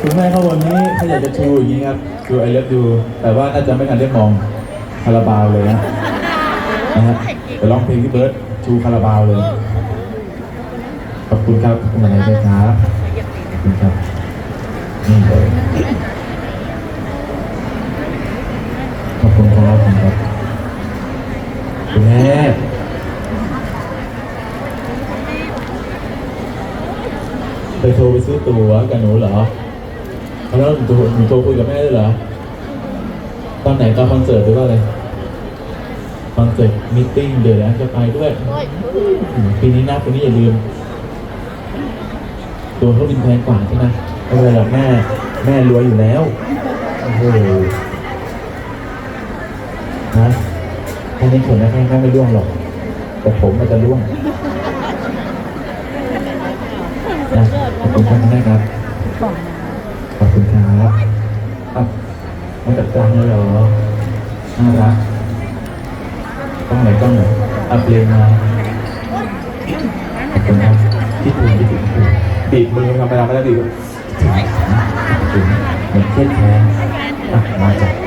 คุณแม่ข้างบนนี้ถ้าอยากจะชูอย่างนี้ครับดูไอเล็บดูแต่ว่าน่าจะไม่ทันได้มองคาราบาวเลยนะนะฮะไปร้องเพลงที่เบิร์ดชูคาราบาวเลย ขอบคุณครับคุณอะไรด้วครับขอบคุณครับนี่เลยขอบคุณครับขอบคุณครับ ไปโทรไปซื้อตั๋วกับหนูเหรอแล้วหนูโทรหนูโทรคุยกับแม่ด้วยเหรอ ตอนไหนตอนคอนเสิร์ตหรือว่าอะไร คอนเสิร์ตมิทติ้งเดี๋ยวนะจะไปด้วยอืมปีนี้นะปีนี้อย่าลืม ตัวเขาบินแพงกว่าใช่ไหมไม่เป็นไรหรอกแม่ แม่รวยอยู่แล้ว โอ้โหนะแค่นี้ผมนะแค่แค่ไม่ร่วงหรอก แต่ผมมันจะร่วง นะขอบคุณครับแม่ครับ ขอบคุณครับอะมาจัดการเลยเหรอ น่ารักต้องไหนต้องไหนอัพเลนมาขอบคุณครับที่ถึงที่ถึงบีบมือธรรมดาไม่ได้บีบถึงเหมือนเครียดแค้นอะมาจ้ะ